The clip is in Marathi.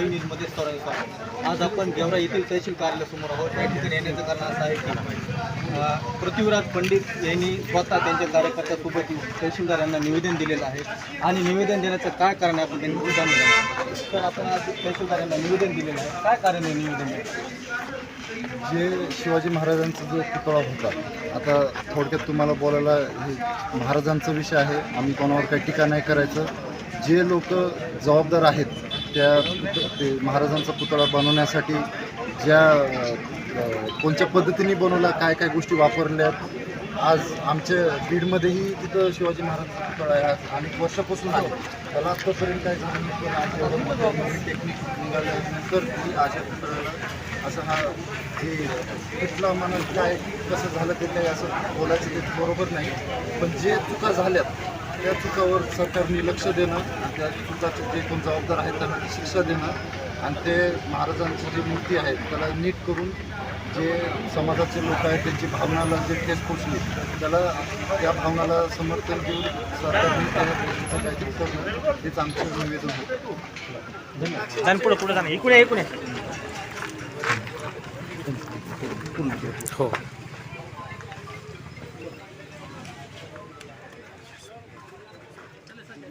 लाईव्ह निर्मते स्वागत आज आपण गेवरा येथील तहसील कार्यालयासमोर आहोत. या ठिकाणी येण्याचं कारण असं आहे की पृथ्वीराज पंडित यांनी स्वतः त्यांच्या कार्यकर्त्यासोबत तहसीलदारांना तहसीलदार यांना निवेदन दिलेलं आहे. आणि निवेदन देण्याचं काय कारण आहे? आपण त्यांनी जाणून तर आपण आज तहसीलदार यांना निवेदन दिलेलं आहे. काय कारण आहे निवेदन जे शिवाजी महाराजांचा जो पुतळा होता आता थोडक्यात तुम्हाला बोलायला हे महाराजांचा विषय आहे. आम्ही कोणावर काही टीका नाही करायचं. जे लोक जबाबदार आहेत त्या ते महाराजांचा पुतळा बनवण्यासाठी ज्या कोणच्या कोणत्या पद्धतीने बनवला काय काय गोष्टी वापरल्यात आज आमच्या बीडमध्येही तिथं शिवाजी महाराजांचा पुतळा आहे. आज अनेक वर्षापासून आहे. त्याला आत्तापर्यंत काय झालं नाही पण आज एवढं टेक्निक निघाल्यानंतर पुतळ्याला असं हा हे कुठला म्हणा काय कसं झालं ते काही असं बोलायचं ते बरोबर नाही. पण जे चुका झाल्यात त्या चुकावर सरकारने लक्ष देणं आणि त्या चुकाचे जे कोण जबाबदार आहेत त्यांना शिक्षा देणं आणि ते महाराजांची जी मूर्ती आहे त्याला नीट करून जे समाजाचे लोक आहेत त्यांची भावनाला जे ठेस पोचली त्याला त्या भावनाला समर्थन देऊन सरकारने त्या गोष्टीचं काहीतरी करणं हेच आमचं निवेदन होतं जाण पुढे पुढे जाण इकडे इकडे हो.